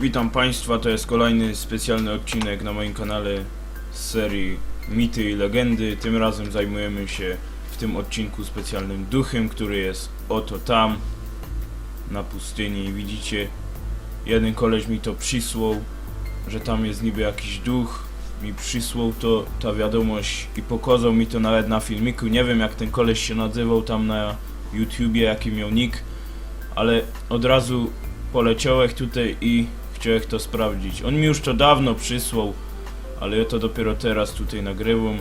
Witam Państwa, to jest kolejny specjalny odcinek na moim kanale z serii Mity i Legendy. Tym razem zajmujemy się w tym odcinku specjalnym duchem, który jest oto tam, na pustyni. Widzicie, jeden koleś mi to przysłał, że tam jest niby jakiś duch. Mi przysłał to, ta wiadomość i pokazał mi to nawet na filmiku. Nie wiem jak ten koleś się nazywał tam na YouTubie, jaki miał nick, ale od razu poleciałem tutaj i chciałem to sprawdzić. On mi już to dawno przysłał, ale ja to dopiero teraz tutaj nagrywam.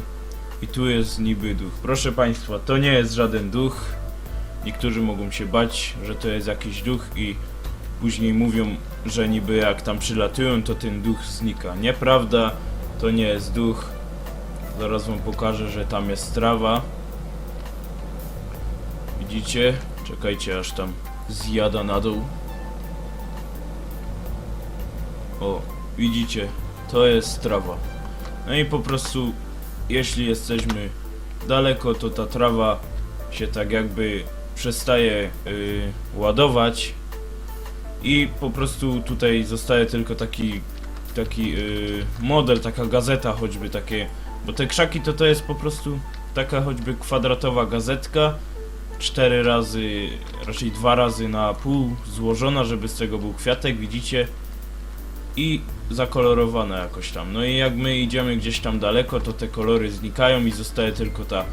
I tu jest niby duch. Proszę Państwa, to nie jest żaden duch. Niektórzy mogą się bać, że to jest jakiś duch i później mówią, że niby jak tam przylatują, to ten duch znika. Nieprawda, to nie jest duch. Zaraz Wam pokażę, że tam jest trawa. Widzicie? Czekajcie aż tam zjada na dół. O, widzicie, to jest trawa. No i po prostu, jeśli jesteśmy daleko, to ta trawa się tak jakby przestaje y, ładować i po prostu tutaj zostaje tylko taki taki y, model, taka gazeta choćby takie, bo te krzaki to to jest po prostu taka choćby kwadratowa gazetka cztery razy, raczej dwa razy na pół złożona, żeby z tego był kwiatek, widzicie? I zakolorowana jakoś tam. No i jak my idziemy gdzieś tam daleko, to te kolory znikają i zostaje tylko ta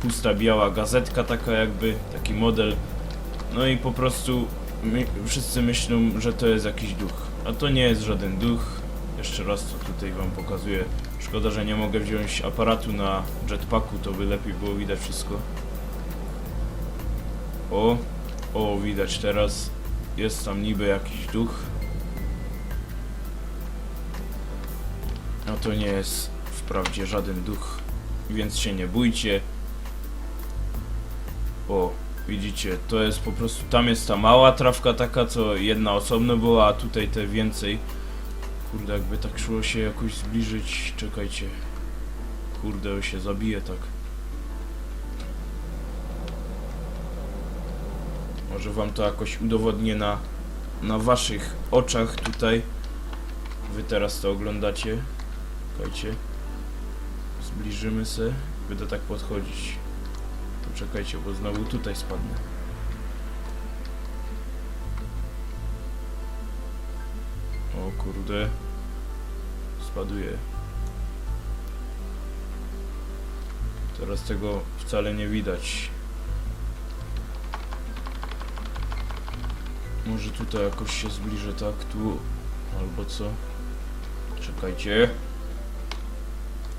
pusta biała gazetka, taka jakby, taki model. No i po prostu my, wszyscy myślą, że to jest jakiś duch. A to nie jest żaden duch. Jeszcze raz to tutaj wam pokazuję. Szkoda, że nie mogę wziąć aparatu na jetpacku, to by lepiej było widać wszystko. O, o, widać teraz. Jest tam niby jakiś duch. To nie jest wprawdzie żaden duch, więc się nie bójcie. O, widzicie, to jest po prostu, tam jest ta mała trawka taka, co jedna osobno była, a tutaj te więcej. Kurde, jakby tak szło się jakoś zbliżyć, czekajcie. Kurde, się zabije tak. Może wam to jakoś udowodnię na, na waszych oczach tutaj. Wy teraz to oglądacie. Czekajcie. Zbliżymy się. Będę tak podchodzić. Poczekajcie, bo znowu tutaj spadnę. O kurde. Spaduje. Teraz tego wcale nie widać. Może tutaj jakoś się zbliżę, tak? Tu albo co? Czekajcie.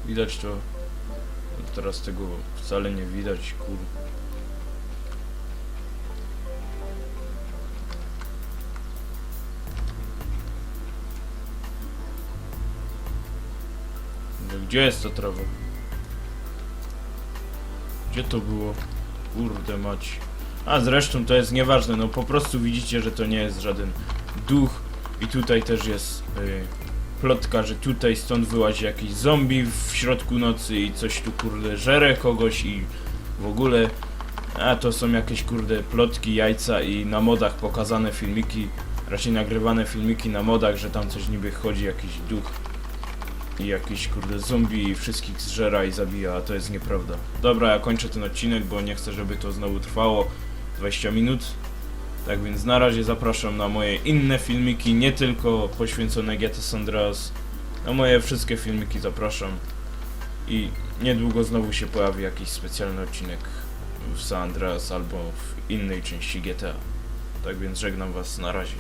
Widać to. Teraz tego wcale nie widać, kur. No gdzie jest ta trawa? Gdzie to było? Kurde mać. A zresztą to jest nieważne, no po prostu widzicie, że to nie jest żaden duch. I tutaj też jest y, plotka, że tutaj stąd wyłazi jakiś zombie w środku nocy i coś tu kurde żere kogoś i w ogóle. A to są jakieś kurde plotki, jajca i na modach pokazane filmiki, raczej nagrywane filmiki na modach, że tam coś niby chodzi, jakiś duch i jakiś kurde zombie i wszystkich zżera i zabija, a to jest nieprawda. Dobra, ja kończę ten odcinek, bo nie chcę, żeby to znowu trwało 20 minut. Tak więc na razie zapraszam na moje inne filmiki, nie tylko poświęcone GTA San Andreas. Na moje wszystkie filmiki zapraszam. I niedługo znowu się pojawi jakiś specjalny odcinek w San Andreas albo w innej części GTA. Tak więc żegnam was na razie.